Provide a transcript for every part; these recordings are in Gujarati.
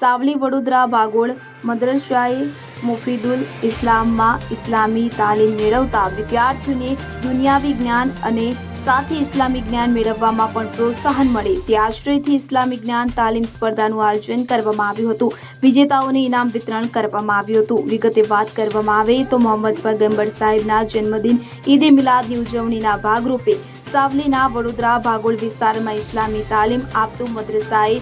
સાવલી વડોદરા ભાગોળ મદરસાએ મુફીદુલ ઇસ્લામમાં ઇસ્લામી તાલીમ મેળવતા વિદ્યાર્થીઓને દુનિયાવી જ્ઞાન અને સાથે ઇસ્લામી જ્ઞાન મેળવવામાં પણ પ્રોત્સાહન મળે. તે આશ્રયથી ઇસ્લામી જ્ઞાન તાલીમ સ્પર્ધાનું આયોજન કરવામાં આવ્યું હતું. વિજેતાઓને ઇનામ વિતરણ કરવામાં આવ્યું હતું. વિગતે વાત કરવામાં આવે તો મોહમ્મદ પગંબર સાહેબના જન્મદિન ઈદે મિલાદની ઉજવણીના ભાગરૂપે સાવલીના વડોદરા ભાગોળ વિસ્તારમાં ઇસ્લામી તાલીમ આપતું મદ્રસાએ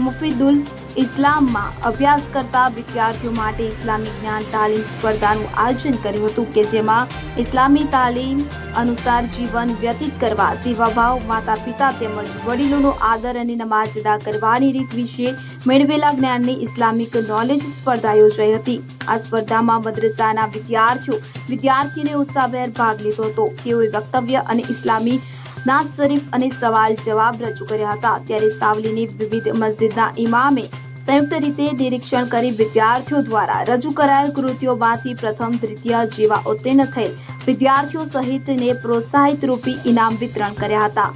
મુફીદુલ ઇસ્લામમાં અભ્યાસ કરતા વિદ્યાર્થીઓ માટે ઇસ્લામી જ્ઞાન તાલીમ સ્પર્ધાનું આયોજન કર્યું હતું કે જેમાં ઇસ્લામી તાલીમ અનુસાર જીવન વ્યતીત કરવા સેવાભાવ માતા પિતા તેમજ વડીલોનો આદર અને નમાજ અદા કરવાની રીત વિશે મેળવેલા જ્ઞાનની ઇસ્લામિક નોલેજ સ્પર્ધા યોજાઈ હતી. આ સ્પર્ધામાં મદ્રસાના વિદ્યાર્થીઓ વિદ્યાર્થીઓને ઉત્સાહભેર ભાગ લીધો હતો. તેઓએ વક્તવ્ય અને ઇસ્લામી નાત શરીફ અને સવાલ જવાબ રજૂ કર્યા હતા. ત્યારે સાવલીની વિવિધ મસ્જિદના ઇમામે સંયુક્ત રીતે નિરીક્ષણ કરી વિદ્યાર્થીઓ દ્વારા રજૂ કરાયેલ કૃતિઓમાંથી પ્રથમ દ્વિતીય જેવા ઉત્તીર્ણ થયેલ વિદ્યાર્થીઓ સહિતને પ્રોત્સાહિત રૂપી ઇનામ વિતરણ કર્યા હતા.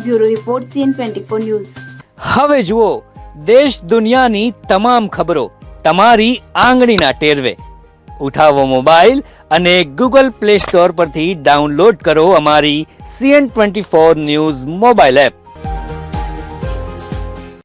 Bureau report CN twenty news. હવે જુઓ, દેશ દુનિયાની તમામ ખબરો તમારી આંગળીના ટેરવે. ઉઠાવો મોબાઈલ અને ગૂગલ પ્લે સ્ટોર પરથી ડાઉનલોડ કરો અમારી CN twenty four news mobile app.